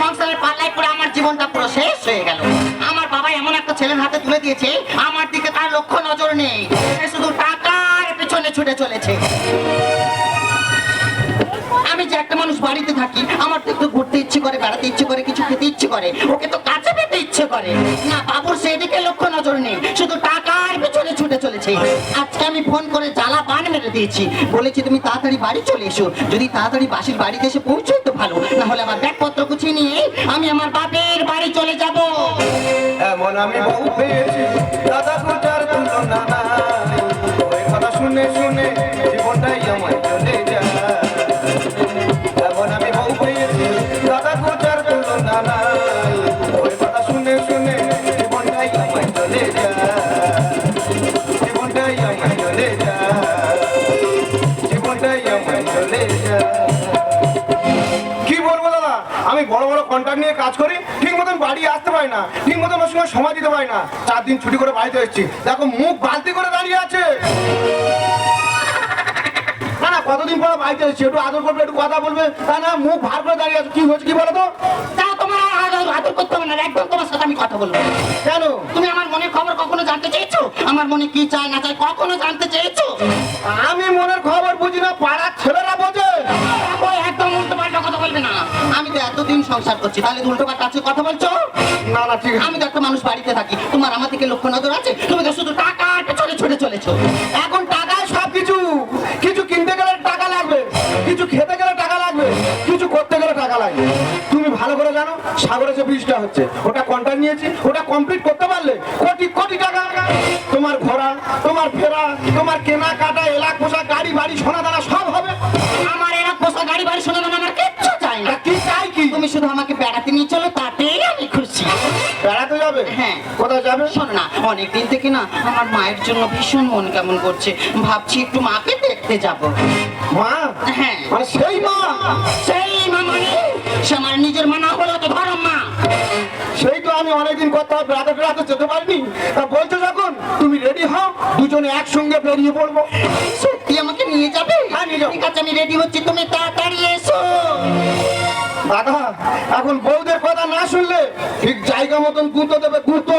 সংসারের পাল্লায় পড়ে আমার জীবনটা পুরো শেষ হয়ে গেল। আমার বাবা এমন একটা ছেলের হাতে তুলে দিয়েছে, আমার দিকে তার লক্ষ্য নজর নেই। শুধু টাকার পেছনে ছুটে চলেছে। আমি যে একটা মানুষ বাড়িতে থাকি, আমার তো একটু ঘুরতে ইচ্ছে করে, বেড়াতে ইচ্ছে করে, কিছু খেতে ইচ্ছে করে, ওকে তো কাছে পেতে ইচ্ছে করে। না, বাবুর সেদিকে লক্ষ্য নজর নেই, শুধু টাকা পেছনে ছুটে চলেছে। আজকে আমি ফোন করে জ্বালা বান মেরে দিয়েছি। বলেছি, তুমি তাড়াতাড়ি বাড়ি চলে এসো। যদি তাড়াতাড়ি বাসির বাড়িতে এসে পৌঁছো তো ভালো। না হলে আমার ব্যাগপত্র গুছিয়ে নিয়ে আমি আমার বাপের বাড়ি চলে যাব। এমন আমি বউ পেয়েছি দাদা কোটার তুলনা নাই। শুনে শুনে জীবনটাই আমার কি বলব দাদা? আমি বড় বড় নিয়ে কাজ করি, ঠিক মতন বাড়ি আসতে পারি না, ঠিক মতন ওর সঙ্গে সময় দিতে পারি না। দিন ছুটি করে বাড়িতে এসেছি। দেখো, মুখ করে দাঁড়িয়ে আছে। না না, কতদিন পর বাড়িতে এসেছি? একটু আদর করবে, একটু কথা বলবে। তা না, মুখ ভার করে দাঁড়িয়ে আছে। কি হয়েছে কি বলো তো আদর- করতে হবে না একদম তোমার সাথে আমি কথা বলব কেন? তুমি আমার মনের খবর কখনো জানতে চেয়েছো? আমার মনে কি চায় না চায় কখনো জানতে চেয়েছো? আমি মনের খবর বুঝি না পাড়ার ছেলেরা বোঝে। একদম উল্টো পাল্টা কথা বলবে না। আমি তো এতদিন সংসার করছি তাহলে উল্টো পাল্টা আছে কথা বলছো? না না ঠিক আমি তো একটা মানুষ বাড়িতে থাকি তোমার আমার থেকে লক্ষ্য নজর আছে? তুমি তো শুধু টাকার পেছনে ছুটে চলেছো। এখন টাকায় সব কিছু কিছু কিছু খেতে গেলে টাকা লাগবে কিছু করতে গেলে টাকা লাগবে। তুমি ভালো করে জানো সাগরে যে বীজটা হচ্ছে ওটা কন্ট্রাক্ট নিয়েছি ওটা কমপ্লিট করতে পারলে কোটি কোটি টাকা তোমার ঘোরা তোমার ফেরা তোমার কেনা কাটা এলাক পোশাক গাড়ি বাড়ি সোনা দানা সব হবে। আমার এরা পোষা গাড়ি বাড়ি সোনা শোনা আমার কিচ্ছু চাই না। কি চাই কি? তুমি শুধু আমাকে বেড়াতে নিয়ে চলো তাতেই আমি খুশি। বেড়াতে যাবে? হ্যাঁ। কোথায় যাবে? শোনো না অনেকদিন থেকে না আমার মায়ের জন্য ভীষণ মন কেমন করছে। ভাবছি একটু মাকে দেখতে যাব। মা হ্যাঁ। সেই মা সেই মা মানে সে আমার নিজের মা না হলেও তো ধরো মা। সেই তো আমি অনেকদিন কোথাও বেড়াতে বেড়াতে যেতে পারিনি। তা বলছো যখন তুমি রেডি হও দুজনে একসঙ্গে বেরিয়ে পড়ব। সত্যি আমাকে নিয়ে যাবে? হ্যাঁ, নিয়ে। ঠিক আছে আমি রেডি হচ্ছি তুমি তাড়াতাড়ি এসো। দাদা এখন বউদের কথা না শুনলে ঠিক জায়গা মতন গুঁতো দেবে গুঁতো।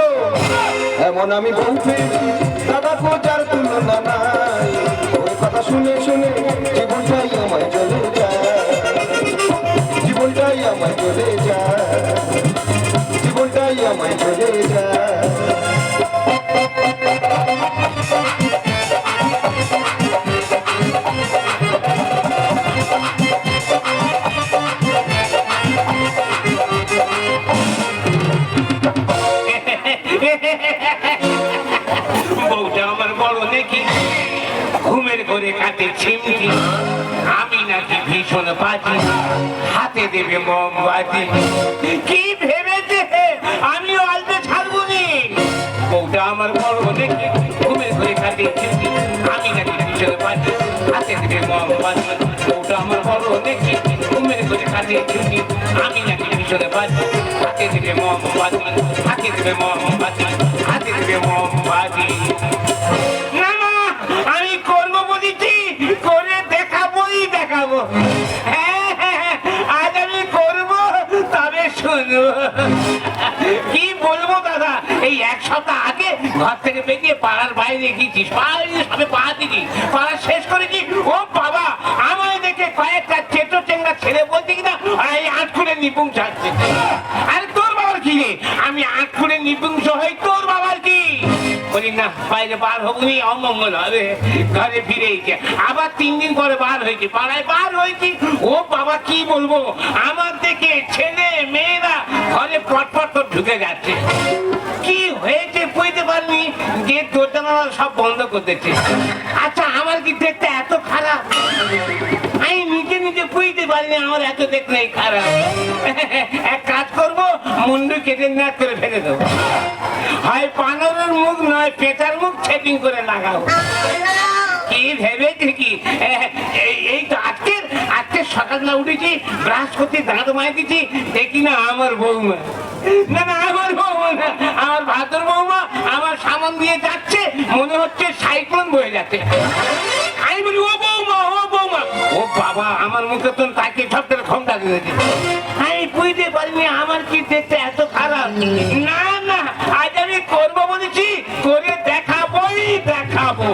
এমন আমি পেয়েছি দাদা কোচার তুলনা নাই। কথা শুনে শুনে জীবনটাই আমায় চলে যায়। জীবনটাই আমায় চলে হ্যাঁ, হ্যাঁ, হ্যাঁ, কি বলব দাদা এই এক সপ্তাহ আগে ঘর থেকে বেরিয়ে পাড়ার বাইরে গেছি পাড়ার সবে পা দিছি পাড়া শেষ করেছি। ও বাবা আমায় দেখে কয়েকটা চেটো চেঙ্গা ছেলে বলছে কিনা এই আট করে নিপুং ছাড়ছে। আরে তোর বাবার কি রে? আমি আট হই তোর বাবার কি? বলি, না, বাইরে বার অমঙ্গল হবে। ঘরে আবার তিন দিন পরে বার হয়েছে পাড়ায় বার হয়েছি ও বাবা, কি বলব? আমার দেখে ছেলে, মেয়েরা ঘরে পটপট ঢুকে যাচ্ছে কি হয়েছে বুঝতে পারিনি। যে দোতলা সব বন্ধ করে দিচ্ছে আচ্ছা আমার কি দেখতে এত খারাপ? আমি নিজে নিজে বুঝতে পারিনি আমার এত দেখতে এই খারাপ। এক কাজ করব, মুন্ডু কেটে করে ফেলে দেবো। হয় পানরের মুখ, নয় পেটার মুখ করে সকালবেলা উঠেছি, ব্রাশ করতে দাঁত আমার বৌমা। না না, আমার বৌমা আমার ভাদর বৌমা আমার সামান দিয়ে যাচ্ছে, মনে হচ্ছে সাইক্লোন বয়ে যাচ্ছে। আমি বলি ও ও বাবা, আমার মুখে তো তাকে ঠাপের ক্ষমতা দিয়ে আমি বুঝতে পারিনি, আমার কি দেখতে এত খারাপ? না না, আজ আমি করব বলেছি, করে দেখাবোই, দেখাবো।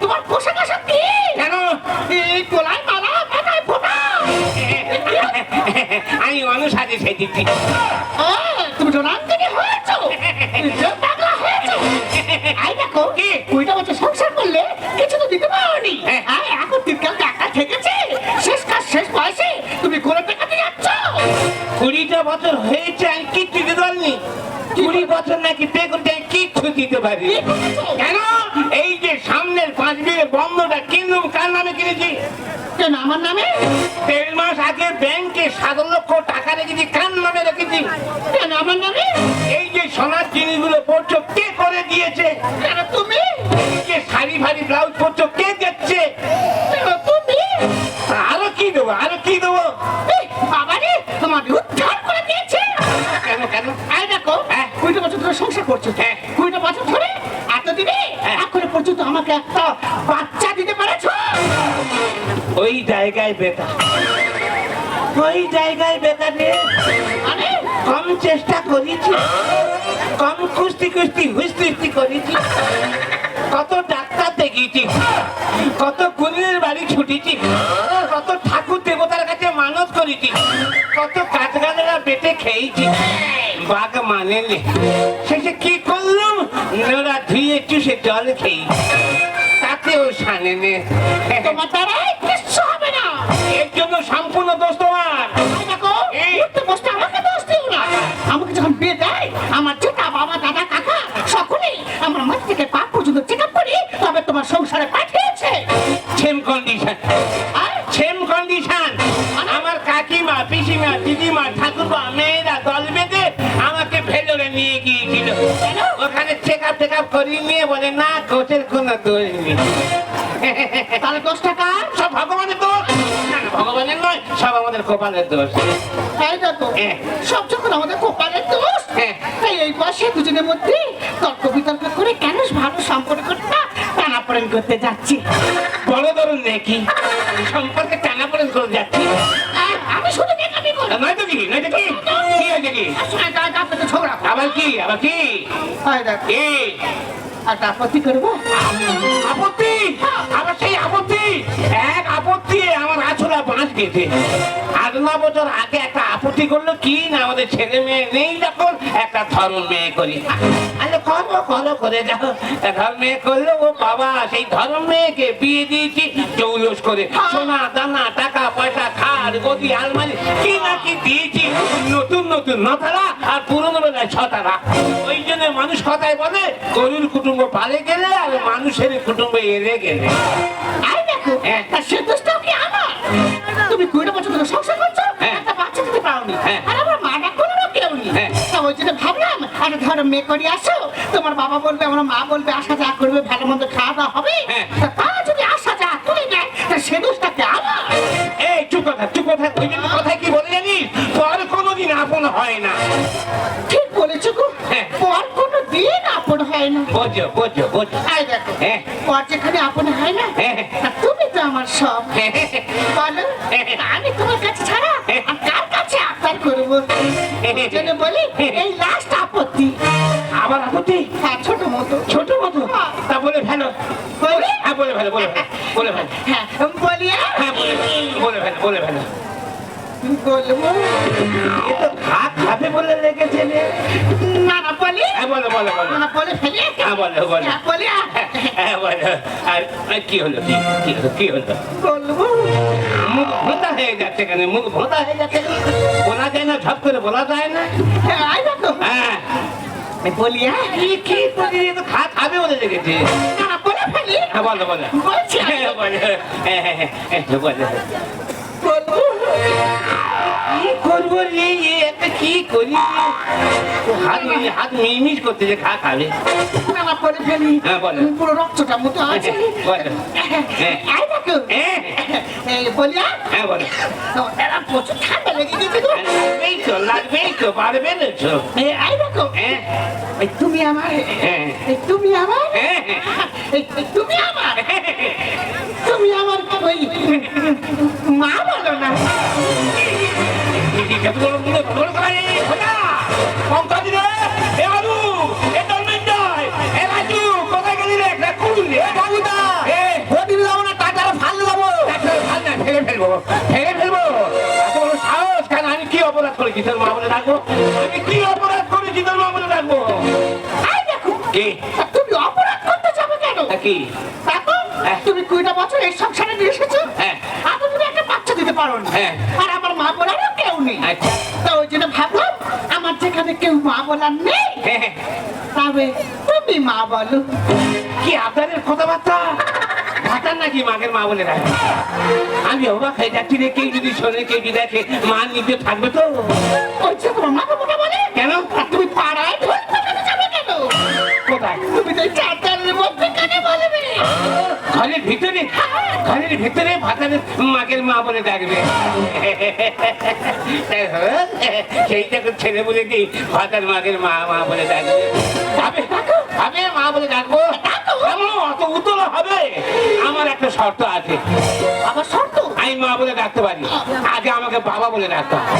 তোমার পোশাক আশাক কি? কেন? এই গোলায় মালা মাথায় ফোঁটা। আমি মানুষ আগে সেই দিচ্ছি তুমি রোনাঙ্গিনী হয়েছো? যে পাগলা হয়েছো? আই দেখো কুড়িটা বছর সংসার করলে কিছু তো দিতে পারোনি। হ্যাঁ। এখন তিনকাল টাকা থেকেছে। শেষ কাজ শেষ বয়সে তুমি গোলা টাকাতে যাচ্ছ। কুড়িটা বছর হয়েছে আমি কিচ্ছু দিতে পারিনি। কুড়ি বছর নাকি পে করতে দিতে পারি। কেন? এই যে সামনের পাঁচ বিঘে বন্ধটা কিনলাম কার নামে কিনেছি? কেন আমার নামে? দেড় মাস আগে ব্যাংকে সাত লক্ষ টাকা রেখেছি কার নামে রেখেছি? কেন আমার নামে? এই যে সোনার জিনিসগুলো পড়ছো কে করে দিয়েছে? তুমি? এই যে শাড়ি ফাড়ি ব্লাউজ পড়ছো কে দিচ্ছে? তুমি? আরও কি দেবো আরও কি দেবো? এই, বাবা রে তোমার উদ্ধার করে দিয়েছে। কেন কেন? দেখো হ্যাঁ। সংসার করছ। হ্যাঁ। কুড়িটা বছর ধরে এতদিনে হ্যাঁ। এখনও পর্যন্ত আমাকে একটা বাচ্চা দিতে পেরেছ? ওই জায়গায় বেকার। ওই জায়গায় বেকার রে মানে কম চেষ্টা করেছি। কম কুস্তি কুস্তি হুস্তি করেছি। কত ডাক্তার দেখিয়েছি। কত কুলিনের বাড়ি ছুটেছি। কত ঠাকুর দেবতার কাছে মানত করেছি। কত কাঠগালেরা বেটে খেয়েছি। বাঘ মানে নে। শেষে কি করলাম? নোরা ধুয়ে চুষে জল খেয়েছি তাতেও সানে নে। তোমার দ্বারাই কিচ্ছু হবে না। এর জন্য সম্পূর্ণ দোষ তোমার। দেখো। উঠতে বসতে আমাকে দোষ দিও না। আমাকে যখন বিয়ে দেয় আমার চেটা বাবা দাদা কাকা সকলেই আমার মাথা থেকে পা পর্যন্ত চেক আপ করি তবে তোমার সংসারে পাঠিয়েছে। সেম কন্ডিশন তাহলে সব ভগবানের দোষ? ভগবানের নয় সব আমাদের কপালের দোষ। হ্যাঁ। সব যখন আমাদের কপালের দোষ হ্যাঁ। তাই এই বয়সে দুজনের মধ্যে তর্ক বিতর্ক করে কেন ভালো সম্পর্কটা টানাপড়েন করতে যাচ্ছি? বড় ধরুন দেখি সম্পর্কে টানা পড়ে করে যাচ্ছি আমি শুধু দেখাবি করি। কি? নয়তো কি? কি হয়েছে কি? গা পেতে ঝগড়া করো। আবার কি? আবার কি? এই। একটা আপত্তি করব? আপত্তি? আবার সেই আপত্তি? এক আপত্তি আমার আছলা বাঁশ গেছে ন বছর আগে একটা আপত্তি করল কি না? আমাদের ছেলে মেয়ে নেই যখন একটা ধর্ম মেয়ে করি। আরে করো করো করে যাও। ধর্ম মেয়ে করল ও বাবা সেই ধর্ম মেয়েকে বিয়ে দিয়েছি জৌলস করে। সোনা দানা টাকা পয়সা খাট গদি আলমারি কি না কি দিয়েছি। নতুন নতুন নতারা আর পুরনো বেলায় ছতারা। ওই জন্য মানুষ কথায় বলে গরুর কুটুম্ব পালে গেলে আর মানুষের কুটুম্ব এলে গেলে। এই দেখো হ্যাঁ। সে দোষটাও কি আমার? তুমি কুড়ি বছর ধরে সংসার করছ? একটা পারোনি হ্যাঁ। আর আমার মাটা কোনো কেউ নেই হ্যাঁ। তা ওই জন্য ভাবলাম একটা ধরো মেয়ে করে আসো তোমার বাবা বলবে আমার মা বলবে আসা যা করবে ভালো মন্দ খাওয়া দাওয়া হবে হ্যাঁ। তা তারা যদি আসা যা তুলে নেয় তা সে দোষটা কি আমার এই চুপ কথা চুপ কথা ওই জন্য কথায় কি বলে জানিস পর কোনোদিন আপন হয় না ঠিক বলেছ গো। পর কোনো দিন আপন হয় না বোঝো বোঝো বোঝো এই দেখো হ্যাঁ। পর যেখানে আপন হয় না হ্যাঁ। তুমি তো আমার সব বলো। আমি তোমার কাছে ছাড়া এই জন্য বলি এই লাস্ট আপত্তি। আবার আপত্তি? হ্যাঁ ছোট মতো ছোট মতো তা বলে ফেলো। বলি? হ্যাঁ বলে ফেলো বলে বলে ফেলো। হ্যাঁ বলি হ্যাঁ। বলে বলে ফেলো বলে ফেলো। বলব? এ তো ভাত খাবে বলে লেগেছে না। না বলি। হ্যাঁ বলো বলো বলো। না বলে ফেলি। হ্যাঁ বলো বলো। হ্যাঁ হ্যাঁ। বলো। আর আর কি হলো? কি হলো? কি হলো? বলব? হয়ে যাচ্ছে কেন? মুখ ভোঁতা হয়ে যাচ্ছে বলা যায় না ঝপ করে বলা যায় না। হ্যাঁ হ্যাঁ। বলি হ্যাঁ কি করে তো খা খাবে বলে না বলে হ্যাঁ বলো বলো। বলছি বলো। হ্যাঁ হ্যাঁ হ্যাঁ বলো কি করব রে? একটা কি করি? হাত মিলিয়ে হাত মিলমিশ করতে যে খা খাবে। বলে ফেলি। হ্যাঁ, বলো। পুরো রক্তটা মতো আছে। বলো। হ্যাঁ আই হ্যাঁ বলি হ্যাঁ হ্যাঁ এরা প্রচুর ঠান্ডা লেগে গেছে গো লাগবেই তো লাগবেই তো পারবে না তো এই দেখো হ্যাঁ তুমি আমার হ্যাঁ তুমি আমার হ্যাঁ তুমি আমার তুমি আমার ওই মা বলো না গেলি রে ভেঙে ফেলব এত বড় সাহস কেন? আমি কি অপরাধ করেছি তোর মা বলে ডাকবো? আমি কি অপরাধ করেছি তোর মা বলে ডাকবো? কি? তুমি অপরাধ করতে যাবে কেন? কি? হ্যাঁ। তুমি কুড়িটা বছর এই সংসারে নিয়ে এসেছ। হ্যাঁ। আর তুমি একটা বাচ্চা দিতে পারো না। হ্যাঁ। আর আমার মা বলারও কেউ নেই। তো ওই জন্য ভাবলাম আমার যেখানে কেউ মা বলার নেই হ্যাঁ, তবে তুমি মা বলো। কি আপনাদের কথাবার্তা? ভাতার নাকি মাকে মা বলে ডাকে? আমি অবাক হয়ে যাচ্ছি রে কেউ যদি শোনে কেউ যদি দেখে মা নিজে থাকবে তো? ওই তোমার মাকে মোটা বলে? কেন? তুমি পাড়ায় ঢোল পাঠাতে যাবে কেন? কোথায়? তুমি তো এই মধ্যে কেন বলবে। ঘরের ভিতরে? ঘরের ভিতরে ভাতারের মাকে মা বলে ডাকবে। সেইটা করে ছেলে বলে দিই ভাতার মাকের মা মা বলে ডাকবে। ভাবে মা বলে ডাকবো? অত উতল হবে? আমার একটা শর্ত আছে। আবার শর্ত? আমি মা বলে ডাকতে পারি। আগে আমাকে বাবা বলে ডাকতে হবে।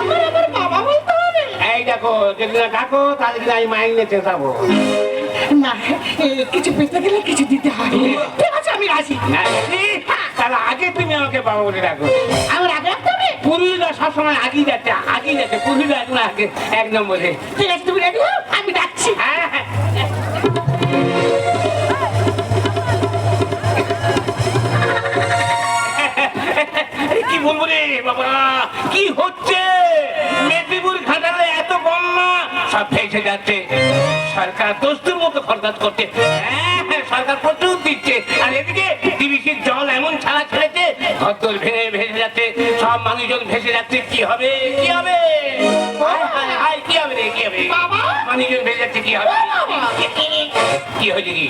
আমার আবার বাবা বলতে হবে? এই দেখো যদি না ডাকো তাহলে কিন্তু আমি মাইক নিয়ে চেঁচাবো না কিছু পেতে গেলে কিছু দিতে হয় ঠিক আছে আমি রাজি। তাহলে আগে তুমি আমাকে বাবা বলে ডাকো। আমার আগে হবে? সবসময় আগিয়ে যাচ্ছে আগিয়ে যাচ্ছে। পুরুলিরা এখন আগে এক নম্বরে। ঠিক আছে তুমি রেডি সরকার দোস্তুর মতো খরচ করছে। হ্যাঁ, হ্যাঁ, সরকার দিচ্ছে। আর এদিকে জল এমন ছাড়া ছেড়েছে ঘরদোর ভেঙে ভেসে যাচ্ছে সব মানুষজন ভেসে যাচ্ছে। কি হবে? কি যাচ্ছে কি হবে? কি হয়েছে কি?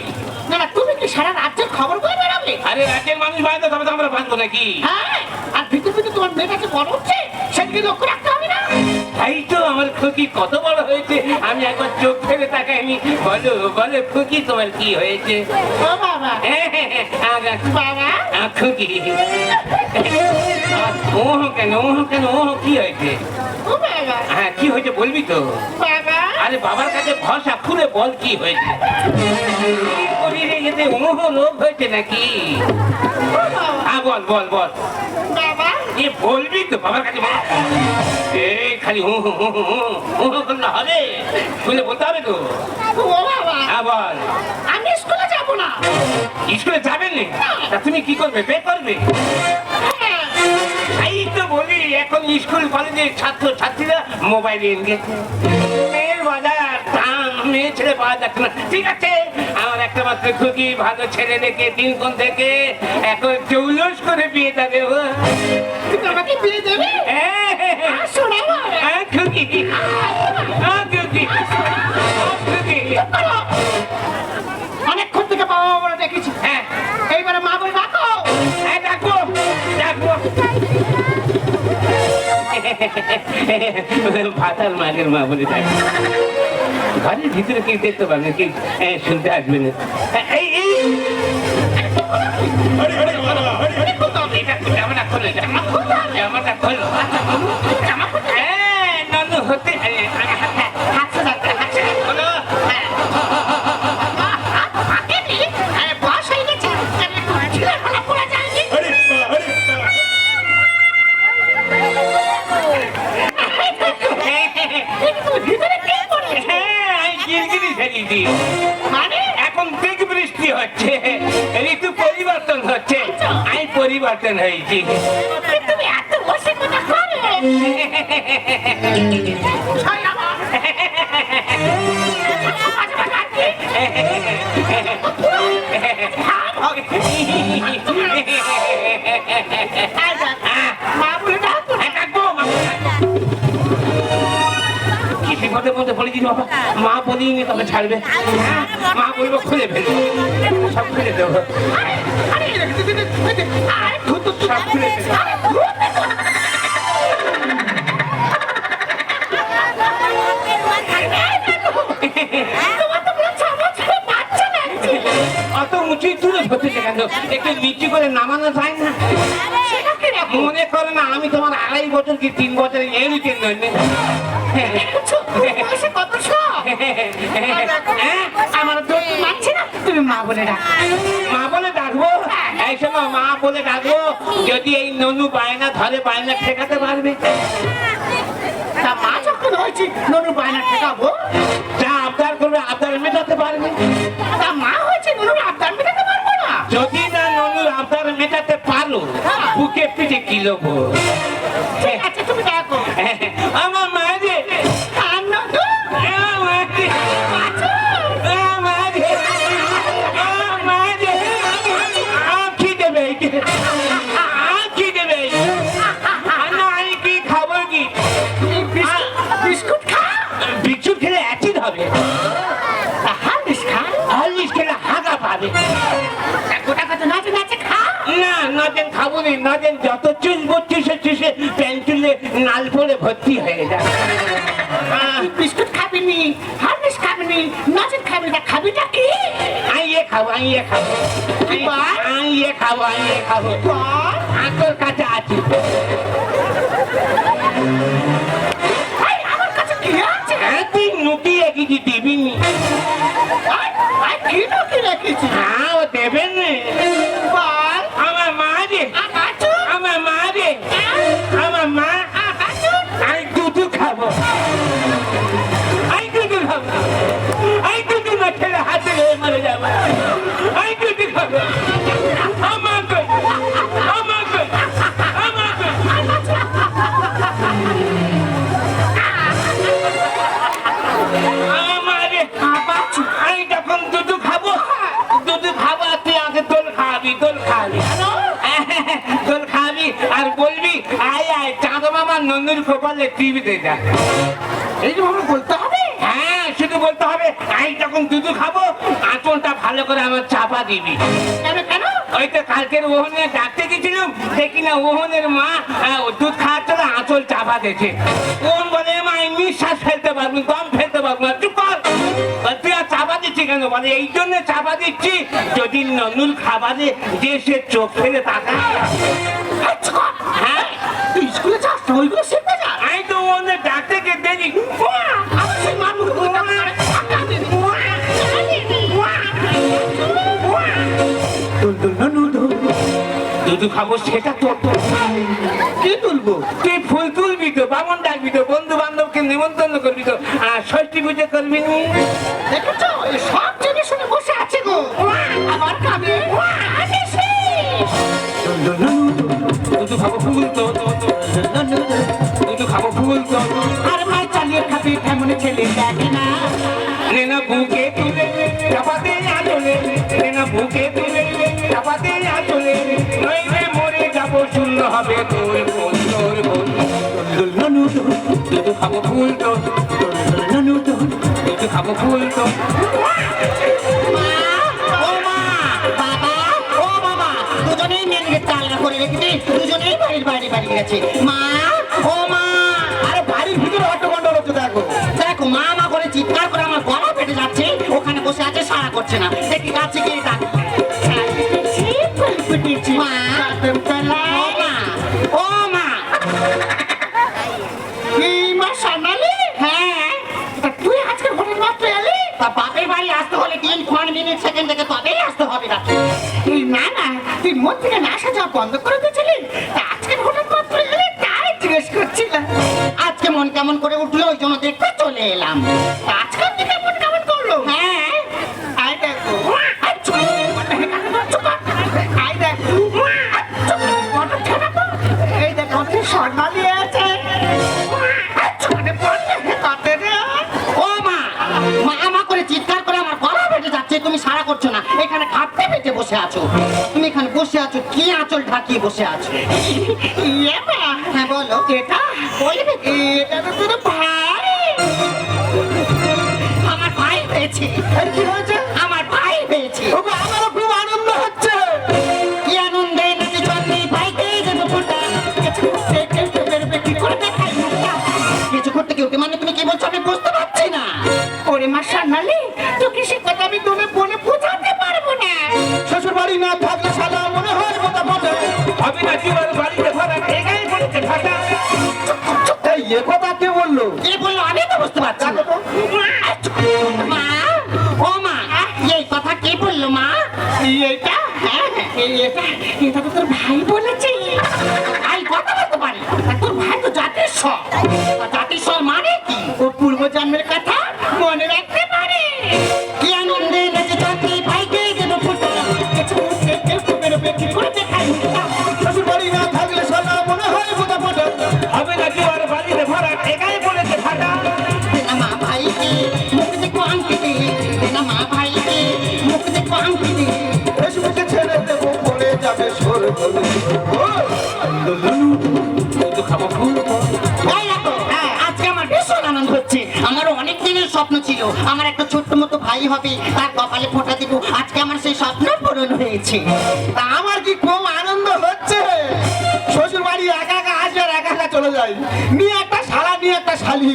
না না তুমি কি সারা রাজ্যের খবর করে বেড়াবে? আরে রাজ্যের মানুষ তবে তো আমরা নাকি? হ্যাঁ আর ভিতর ভিতর তোমার মেয়েটাকে বড় হচ্ছে সেদিকে লক্ষ্য রাখতে হবে না? তাই তো আমার খুকি কত বড় হয়েছে আমি একবার চোখ ফেলে তাকাইনি বলো বলো খুকি তোমার কি হয়েছে? ও বাবা। হ্যাঁ, হ্যাঁ, বাবা। খুকি। ও কেন ও কেন ও কি হয়েছে? হ্যাঁ কি হয়েছে বলবি তো? বাবা। আরে বাবার কাছে ভরসা খুলে বল কি হয়েছে? শরীরে এতে ওহ রোগ হয়েছে নাকি? হ্যাঁ বল বল বল। বাবা? এ বলবি তো বাবার কাছে এই খালি হু হু হু হু হু হু হু করলে হবে। শুনে বলতে হবে তো। হ্যাঁ বল। আমি স্কুলে যাব না। স্কুলে যাবেন নি? তুমি কি করবে? বে করবে? হ্যাঁ। এই তো বলি এখন স্কুল কলেজের ছাত্র ছাত্রীরা মোবাইল নিয়ে গেছে। মেয়ের বাজার মেয়ে ছেলে পাওয়া যাচ্ছে না। ঠিক আছে আমার একটা মাত্র খুকি ভালো ছেলে দেখে তিন কোন থেকে এখন চৌলস করে বিয়ে দেবে। ও তুমি আমাকে বিয়ে দেবে হ্যাঁ, হ্যাঁ, হ্যাঁ। হ্যাঁ, খুকি। হ্যাঁ, খুকি ভাতার মাগের মা বলে থাকে ঘরের ভিতরে কি দেখতে পাবে কি শুনতে আসবে না এই খোলো, জামা খোলো, পরিবর্তন হয়েছি তুমি এত বসে কথা মা বলে বিপদের মধ্যে পড়েছি বাবা? মা বলিনি তবে ছাড়বে। মা বলব খুলে ফেলব সব খুলে দেবো। মনে করো না আমি তোমার আড়াই বছর কি তিন বছরের সব হ্যাঁ আমার তুমি মা বলে ডাক। মা বলে ডাকবো? বলে ডাকবো যদি এই ননু বায়না ধরে বায়না ঠেকাতে পারবে। তা মা যখন হয়েছে ননু বায়না ঠেকাবো? যা আবদার করবে আবদার মেটাতে পারবে। তা মা হয়েছে ননুর আবদার মেটাতে পারব না? যদি না ননুর আবদার মেটাতে পারো বুকে পিঠে কিলোবো ঠিক আছে তুমি দেখো। আমার খাব নি নদেন যত চুষবো চুষে চুষে প্যান চুলে নাল পরে ভর্তি হয়ে যায়। বিস্কুট খাবি নি? খাবি খাবিটা কি আমি ইয়ে খাব আমি ইয়ে খাব আমি- আমি ইয়ে খাব আমি ইয়ে খাব কাছে আছি। এই, আমার কাছে কি আছে? হ্যাঁ তুই নুকিয়ে কিছু দিবি নি আই, আই, কি না রেখেছি হ্যাঁ ও দেবেন নে। খাওয়াবি দোল খাওয়াবি আর বলবি আয় আয় চাঁদ মামা নন্দুর কপালে টিভিতে যা। এই বলতে হবে? হ্যাঁ। শুধু বলতে হবে আমি যখন দুধু খাব আঁচলটা ভালো করে আমার চাপা দিবি। কেন কেন? ওই তো কালকের ওহনে ডাকতে গেছিলাম দেখি না ওহনের মা দুধ খাওয়ার জন্য আঁচল চাপা দিয়েছে। ওহন বলে মা আমি নিঃশ্বাস ফেলতে পারব না, দম ফেলতে পারব না চুপ কর। তুই আর চাপা দিচ্ছি কেন? বলে এই জন্য চাপা দিচ্ছি যদি ননুর খাবারে যে সে চোখ ফেলে তাকা হ্যাঁ? তুই স্কুলে যাস ওইগুলো শিখতে যা আমি তো ওহনে ডাকতে গিয়ে দেখি দুধু খাব সেটা তোর কি তুলবো? তুই ফুল তুলবি তো? বামন ডাকবি তো? বন্ধু বান্ধবকে নিমন্ত্রণ করবি তো? আর ষষ্ঠী পুজো করবি নি? দেখেছ সব জেনে শুনে বসে আছে গো। খাবে ফুল তো খাব ফুল তো। আর ভাই চালিয়ে খাবি ছেলে দেখে না। বুকে তুলে চাপাতে বুকে তুলে চাপাতে আচলে নইলে মরে যাব শূন্য হবে তোর বোন তোর বোন। দুল ননু দুল। খাব ফুল তো। দুল দুল ননু দুল। খাব ফুল তো। ও বাবা দুজনেই আলগা করে রেখেছি দুজনেই বাড়ির বাইরে বাড়ি গেছে। মা ও মা আরে বাড়ির ভিতরে হট্টগন্ডল হচ্ছে দেখো। দেখো মা মা করে চিৎকার করে আমার গলা পেটে যাচ্ছে ওখানে বসে আছে সারা করছে না। দেখি কাছে গিয়ে ডাক মা ও মা ও মা এই মা সামনালি হ্যাঁ তুই আজকে ঘরের মাত্র এলি তা বাপের বাড়ি আসতে হলে তিন পাঁচ মিনিট সেকেন্ড থেকে তবেই আসতে হবে না এই না না তুই মন থেকে না আসা যাওয়া বন্ধ করে দিয়েছিলি তা আজকে ঘরের মাত্র এলি তাই জিজ্ঞেস করছিলাম আজকে মন কেমন করে উঠল ওই জন্য দেখতে চলে এলাম তা আছো? তুমি এখানে বসে আছো কি আঁচল ঢাকিয়ে বসে আছো? হ্যাঁ বলো। এটা? বলবে এটা তো তোর ভাই। আমার ভাই হয়েছে। কি হয়েছে? আমার ভাই হয়েছে। আমারও খুব আনন্দ হচ্ছে। কি আনন্দে নাকি চন্দ্রী ভাইকে দেবো ফোটা কিছু কি করে কিছু করতে কেউ মানে? তুমি কি বলছো? আমি বুঝতে পারছি না। ওরে মা সান্নালি আমি মা, ও মা, এই কথা কে বলল, মা? এইটা? হ্যাঁ এটা এটা তো তোর ভাই বলেছে। ভাই কথা বলতে পারে তোর ভাই তো জাতির স্বর জাতির স্বর মানে আজকে আমার ভীষণ আনন্দ হচ্ছে। আমারও অনেক দিনের স্বপ্ন ছিল। আমার একটা ছোট্ট মতো ভাই হবে তার কপালে ফোঁটা দিব। আজকে আমার সেই স্বপ্ন পূরণ হয়েছে। তা আমার কি কম আনন্দ হচ্ছে? শ্বশুর বাড়ি একা একা আসবে আর একা একা চলে যাই নিয়ে একটা শালা নিয়ে একটা শালি।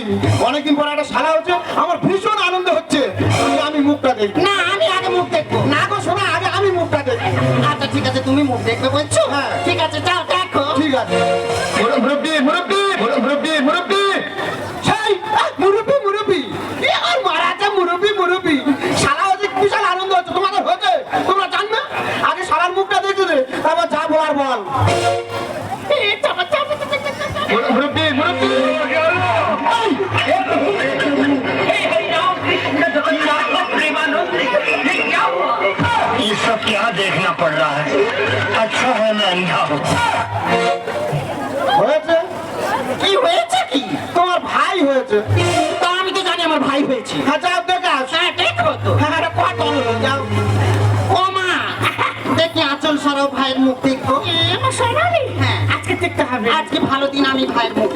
অনেকদিন পর একটা শালা হচ্ছে। আমার ভীষণ আনন্দ হচ্ছে। আমি মুখটা দেখি না আমি আগে মুখ দেখব। না গো তুমি মুখ দেখবে বলছো হ্যাঁ। ঠিক আছে যাও দেখো ঠিক আছে মুরব্বী মুরব্বী মুরব্বী মুরব্বী সেই আহ, মুরব্বী মুরব্বী এ আর মারাটা মুরব্বী মুরব্বী শালা হচ্ছে বিশাল আনন্দ হচ্ছে তোমাদের হচ্ছে তোমরা জান না আগে শালার মুখটা দেখে দে তারপর যা বলার বল মুরব্বী মুরব্বী ये सब क्या देखना पड़ रहा है তোমার ভাই হয়েছে। তা আমি তো জানি আমার ভাই হয়েছে। হ্যাঁ যাও দেখে আস। হ্যাঁ, হ্যাঁ, হ্যাঁ, যাও। ও মা! দেখি আচল সরাও ভাইয়ের মুখ দেখব। সোনালি আজকে দেখতে হবে। আজকে ভালো দিন আমি ভাইয়ের মুখ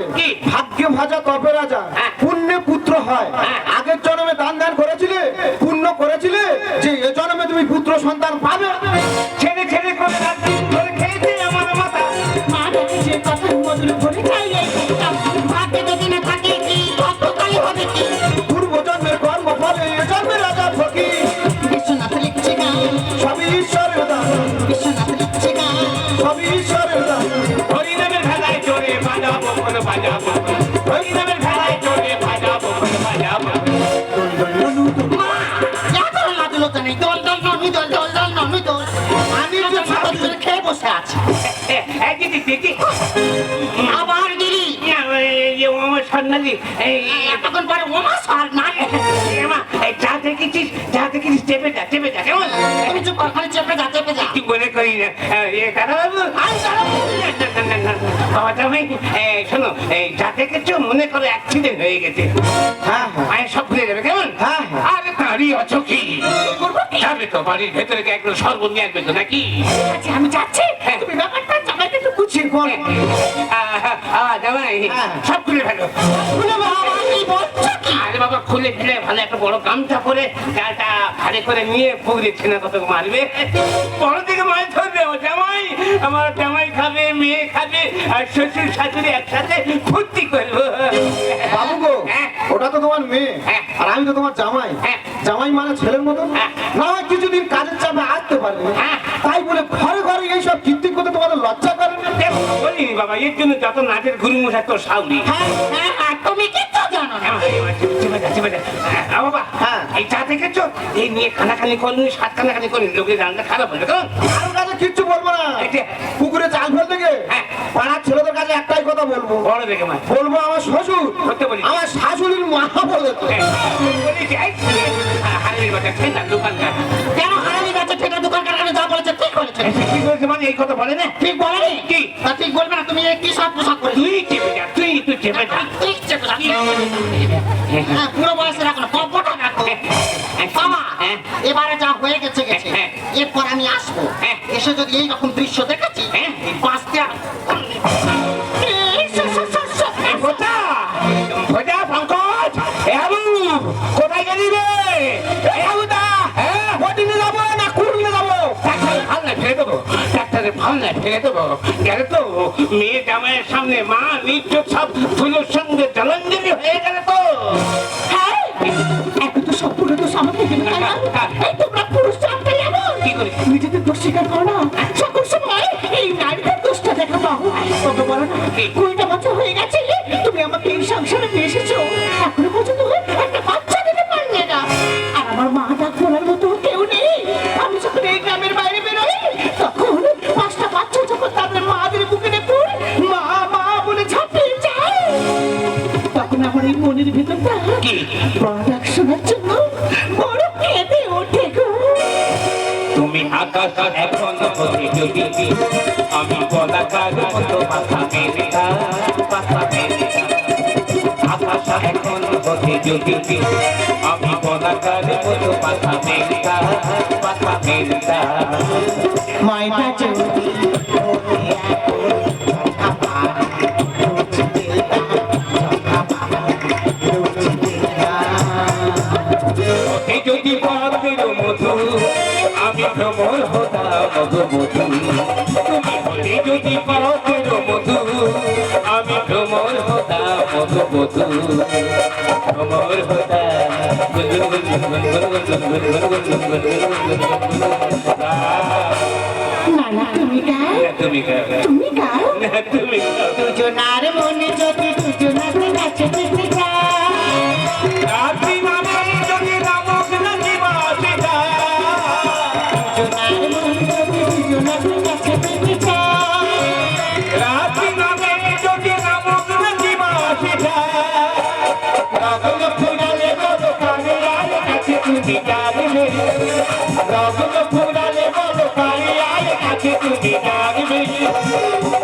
বলে কি? ভাগ্য ভাজা তপে রাজা হ্যাঁ। পুণ্যে পুত্র হয় হ্যাঁ। আগের জন্মে দান দান করেছিলে পুণ্য করেছিলে যে এ জন্মে তুমি পুত্র সন্তান পাবে আবার এই যে সন্ন্যাসী এতক্ষণ পরে ওমা দেখেছিস চা দেখেছিস চেপে যা চেপে যা কেমন? তুমি চুপ কর, খালি চেপে যা, চেপে যা। কি মনে করি না। এ দাদা বাবু আই দাঁড়াও। বাবা জামাই শোনো যা দেখেছ মনে করো অ্যাক্সিডেন্ট হয়ে গেছে। হ্যাঁ হ্যাঁ। মায়ের সব ভুলে যাবে কেমন? হ্যাঁ, হ্যাঁ। আরে দাঁড়িয়ে আছো কি? যাবে তো বাড়ির ভেতরে একদম সর্বন নিয়ে আসবে তো নাকি? আচ্ছা, আমি যাচ্ছি। হ্যাঁ। বলো। জামাই। সব খুলে ফেলো বলে বাবা, কি বলছো কি? আরে বাবা খুলে ফেলে ভালো একটা বড় গামছা পরে গাটা ভারে করে নিয়ে পুকুরে ছেনা কত মারবে বড় দিকে মাছ ধরবে ও জামাই আমার জামাই খাবে মেয়ে খাবে আর শ্বশুর শাশুড়ি একসাথে ফুর্তি করব বাবু গো। ওটা তো তোমার মেয়ে হ্যাঁ। আর আমি তো তোমার জামাই হ্যাঁ। জামাই মানে ছেলের মতো হ্যাঁ। না কিছুদিন কাজের চাপে আসতে পারবে হ্যাঁ। তাই বলে ঘরে ঘরে এইসব কীর্তি করতে তোমাদের লজ্জা করে না দেখো, বলিনি বাবা এর জন্য যত নাচের গুরু মশা তোর সাউরি হ্যাঁ, হ্যাঁ, তুমি কিচ্ছু জানো না। বাবা। এই চা দেখেছ এই নিয়ে খানাখানি করনি সাত খানাখানি করনি লোকের রান্না খারাপ কেমন কারোর কাছে কিচ্ছু বলব না পুকুরে চাল ফেলতে গিয়ে হ্যাঁ। পাড়ার ছেলেদের কাছে একটাই কথা বলব বড় দেখে মাছ বলব আমার শ্বশুর সত্যি বলি। আমার শাশুড়ির মা বলে তো। কেন হারামি গাছে ঠেকা যা বলেছে ঠিক কি মানে এই কথা বলে না ঠিক বলেনি কি? তা ঠিক বলবে না তুমি কি সব পোশাক করে তুই চেপে যা তুই তুই চেপে যা ঠিক চেপে রাখো। হ্যাঁ, পুরো বয়সে রাখো না রাখো বাবা হ্যাঁ। এবারে যা হয়ে গেছে গেছে হ্যাঁ। এরপর আমি আসব হ্যাঁ। এসে যদি এইরকম দৃশ্য দেখেছি হ্যাঁ। বাঁচতে আর- ট্রাক্টরে ফালনায় ফেলে দেবো। গেলে তো মেয়ে জামাইয়ের সামনে মা নিত্য সব ধুলোর সঙ্গে জলাঞ্জলি হয়ে গেলে তো হ্যাঁ, এখন তো সব পুরো দোষ আমাকে দেবে, তাই না? এই তোমরা পুরুষ জানতে যাব। কি করে? নিজেদের দোষ স্বীকার করো না সকল সময় এই নারীদের দোষটা দেখা পাবো তবে বলো না কুড়িটা বছর হয়ে গেছে তুমি আমাকে এই সংসারে নিয়ে এখন যদি আমি পতাকার মতো মাথা মেরে মাথা মেরে আকাশা এখন যদি আমি পতাকার মতো মাথা মেরে মাথা মেরে মাইটা যদি মধু। তুমি যদি যদি পথের মধু আমি তোমার হতা মধু মধু। তোমার হতা না না তুমি গাও তুমি গাও তুমি গাও তুমি গাও রাগল ফুরালে বলো কানে আয় কাছে তুমি ডাকবে।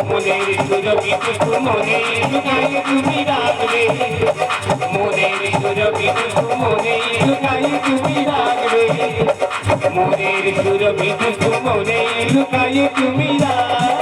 মনের সুরভি টুকু মনে লুকাই তুমি রাখবে মনের মনে তুমি রাখবে মনের মনে তুমি রাখবে